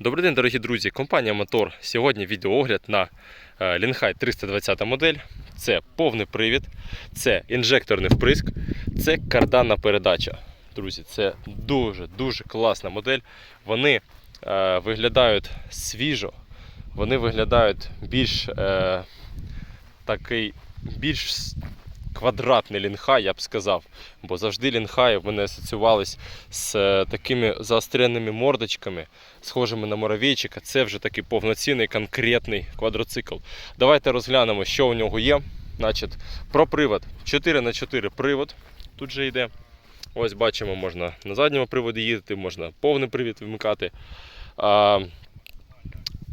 Добрий день, дорогі друзі! Компанія Мотор. Сьогодні відеоогляд на е, Лінхай 320 модель. Це повний привід, це інжекторний вприск, це карданна передача. Друзі, це дуже-дуже класна модель. Вони е, виглядають свіжо, вони виглядають більш е, такий більш квадратний лінхай, я б сказав. Бо завжди лінхаї в мене асоціювались з е, такими заостреними мордочками, схожими на муравейчика. Це вже такий повноцінний конкретний квадроцикл. Давайте розглянемо, що у нього є. Значить, про привод. 4х4 привод тут же йде. Ось бачимо, можна на задньому приводі їздити, можна повний привід вимикати. А,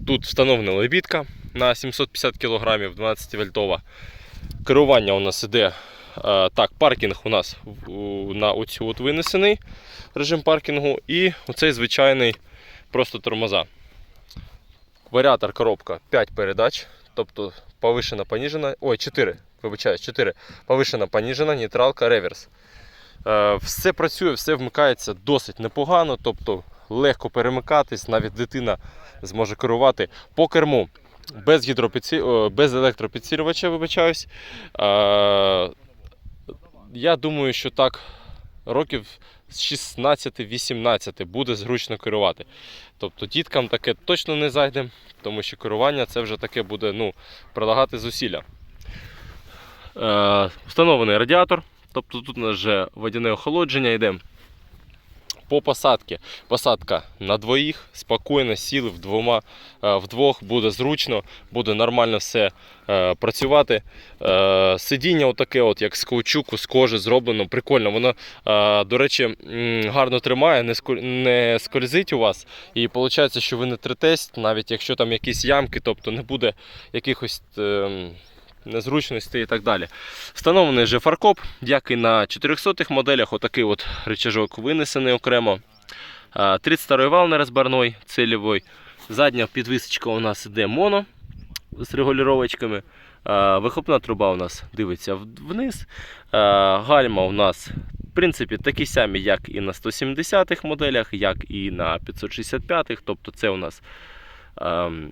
тут встановлена лебідка на 750 кг 12 вольтова. Керування у нас іде. е, Так, паркінг у нас на оцю от винесений режим паркінгу і оцей звичайний просто тормоза. Варіатор коробка 5 передач, тобто повишена, поніжена. Ой, 4, вибачаюсь, 4. Повишена, поніжена, нейтралка, реверс. Е, Все працює, все вмикається досить непогано, тобто легко перемикатись, навіть дитина зможе керувати по керму. Без, гідропідсі... без електропідсилювача, вибачаюсь. Я думаю, що так років з 16-18 буде зручно керувати. Тобто діткам таке точно не зайде, тому що керування це вже таке буде ну, прилагати зусилля. Е, встановлений радіатор, тобто тут у нас вже водяне охолодження йде. По посадці. Посадка на двоїх, спокійно сіли вдвома, е, вдвох, буде зручно, буде нормально все е, працювати. Е, сидіння отаке, от, як з каучуку, з кожи зроблено, прикольно. Воно, до речі, гарно тримає, не, скользить у вас. І виходить, що ви не третесть, навіть якщо там якісь ямки, тобто не буде якихось. е, Незручностей і так далі. Встановлений же фаркоп, як і на 400-х моделях, отакий от рычажок винесений окремо. А, 32 вал нерозбарний, цільовий. Задня підвісочка у нас іде моно з регулювачками. Вихопна труба у нас дивиться вниз. Гальма у нас в принципі такі самі, як і на 170-х моделях, як і на 565-х. Тобто це у нас ем,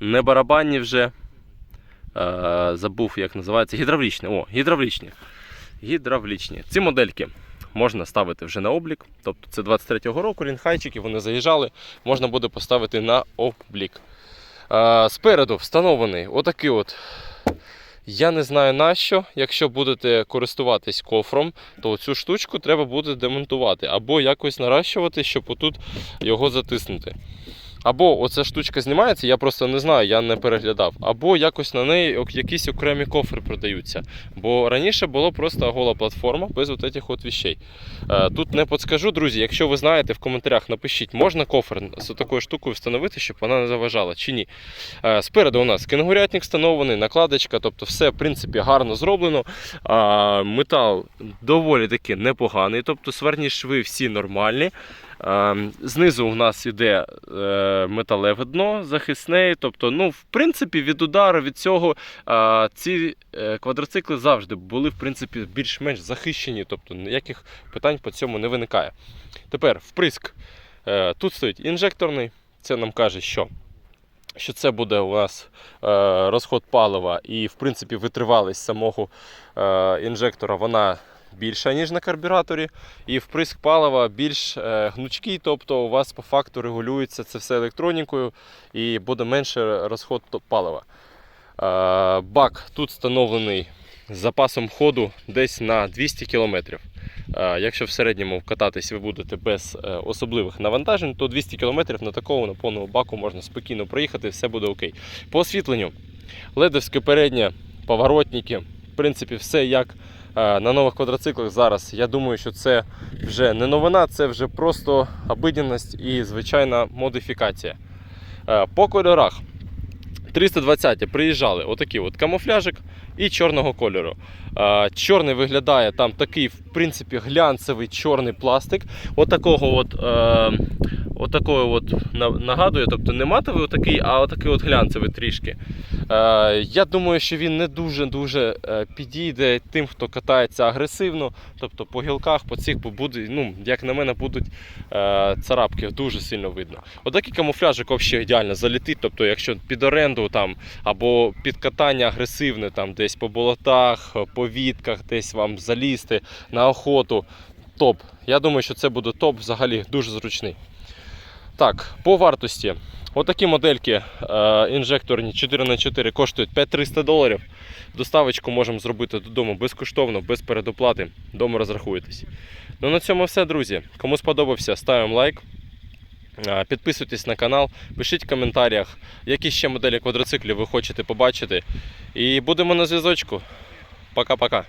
не барабанні вже. Е, забув, як називається, гідравлічні. О, гідравлічні. Гідравлічні. Ці модельки можна ставити вже на облік. Тобто це 23-го року рінхайчики, вони заїжджали, можна буде поставити на облік. Е, спереду встановлений отакий от. Я не знаю на що. Якщо будете користуватись кофром, то цю штучку треба буде демонтувати або якось наращувати, щоб отут його затиснути. Або оця штучка знімається, я просто не знаю, я не переглядав. Або якось на неї якісь окремі кофри продаються. Бо раніше було просто гола платформа без от этих от вещей. Е, Тут не подскажу, друзі, якщо ви знаєте, в коментарях напишіть, можна кофр з такою штукою встановити, щоб вона не заважала чи ні. Е, Спереду у нас кенгурятник встановлений, накладочка, тобто все в принципі гарно зроблено. Метал доволі таки непоганий, тобто сварні шви всі нормальні. Е, Знизу у нас іде е, металеве дно захисне. Тобто, ну, в принципі, від удару від цього е, ці е, квадроцикли завжди були в принципі, більш-менш захищені, тобто ніяких питань по цьому не виникає. Тепер вприск. Тут стоїть інжекторний, це нам каже, що. Що це буде у нас розход палива і, в принципі, витривалість самого інжектора, вона більша, ніж на карбюраторі. І вприск палива більш е, гнучкий, тобто у вас по факту регулюється це все електронікою і буде менше розход палива. Е, бак тут встановлений з запасом ходу десь на 200 км. Е, Якщо в середньому кататись ви будете без особливих навантажень, то 200 км на такому на повному баку можна спокійно проїхати, все буде окей. По освітленню ледовське переднє, поворотники, в принципі, все як на нових квадроциклах зараз. Я думаю, що це вже не новина, це вже просто обиденність і звичайна модифікація. Е, По кольорах 320 приїжджали отакий от камуфляжик і чорного кольору. Е, Чорний виглядає там такий, в принципі, глянцевий чорний пластик. Отакого от, е, от отакою от нагадує, тобто не матовий отакий, а отакий от глянцевий трішки. Е, я думаю, що він не дуже-дуже е, підійде тим, хто катається агресивно, тобто по гілках, по цих буде, ну, як на мене, будуть е, царапки дуже сильно видно. Отакий камуфляжик взагалі ідеально залітить, тобто якщо під оренду там, або під катання агресивне, там десь по болотах, по вітках, десь вам залізти на охоту. Топ. Я думаю, що це буде топ взагалі дуже зручний. Так, по вартості. Отакі модельки е, інжекторні 4х4 коштують 5300 доларів. Доставочку можемо зробити додому безкоштовно, без передоплати. Дома розрахуєтесь. Ну на цьому все, друзі. Кому сподобався, ставимо лайк. Е, Підписуйтесь на канал, пишіть в коментарях, які ще моделі квадроциклів ви хочете побачити. І будемо на зв'язочку. Пока-пока.